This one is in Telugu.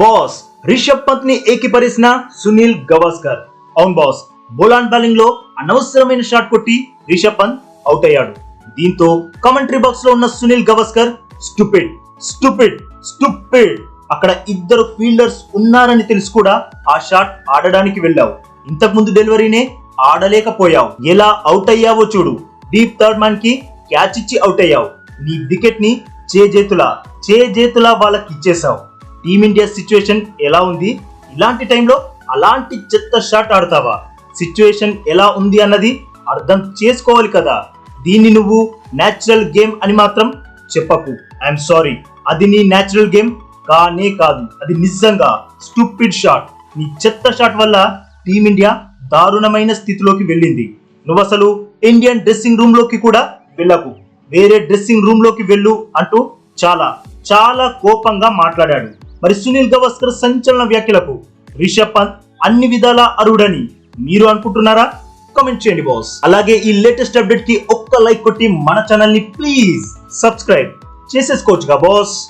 బాస్ రిషబ్ పంత్ని ఏకీపరిసిన సునీల్ గవాస్కర్. అవును బాస్ బోలాన్ బౌలింగ్లో అనవసరమైన షాట్ కొట్టి రిషబ్ పంత్ అవుట్ అయ్యాడు. దీంతో కామెంటరీ బాక్స్లో ఉన్న Sunil Gavaskar stupid stupid stupid. అక్కడ ఇద్దరు ఫీల్డర్స్ ఉన్నారని తెలిసి కూడా ఆ షాట్ ఆడడానికి వెళ్ళావు. ఇంతకు ముందు డెలివరీనే ఆడలేకపోయావు. ఎలా అవుట్ అయ్యావో చూడు. డీప్ థర్డ్ మ్యాన్కి క్యాచ్ ఇచ్చి అవుట్ అయ్యావు. నీ వికెట్ని చేజేతులా చేజేతులా వాళ్ళకి ఇచ్చేసావు టీమిండియా సిచ్యువేషన్ ఎలా ఉంది? ఇలాంటి టైంలో అలాంటి చెత్త షాట్ ఆడతావా? సిచ్యువేషన్ ఎలా ఉంది అన్నది అర్థం చేసుకోవాలి కదా. దీన్ని నువ్వు నేచురల్ గేమ్ అని మాత్రం చెప్పకు. ఐఎమ్ సారీ అది నీ నేచురల్ గేమ్ కానే కాదు. అది నిజంగా స్టూపిడ్ షాట్ నీ చెత్త షాట్ వల్ల టీమిండియా దారుణమైన స్థితిలోకి వెళ్ళింది. నువ్వు అసలు ఇండియన్ డ్రెస్సింగ్ రూమ్లోకి కూడా వెళ్ళకు. వేరే డ్రెస్సింగ్ రూమ్లోకి వెళ్ళు అంటూ చాలా చాలా కోపంగా మాట్లాడాడు. మరి సునీల్ గవాస్కర్ సంచలన వ్యాఖ్యలకు రిషబ్ పంత్ అన్ని విధాల అరుడని మీరు అనుకుంటున్నారా? కామెంట్ చేయండి బాస్ అలాగే ఈ లేటెస్ట్ అప్డేట్కి ఒక్క లైక్ కొట్టి మన ఛానల్ని ప్లీజ్ సబ్స్క్రైబ్ చేసేసుకోవచ్చుగా బాస్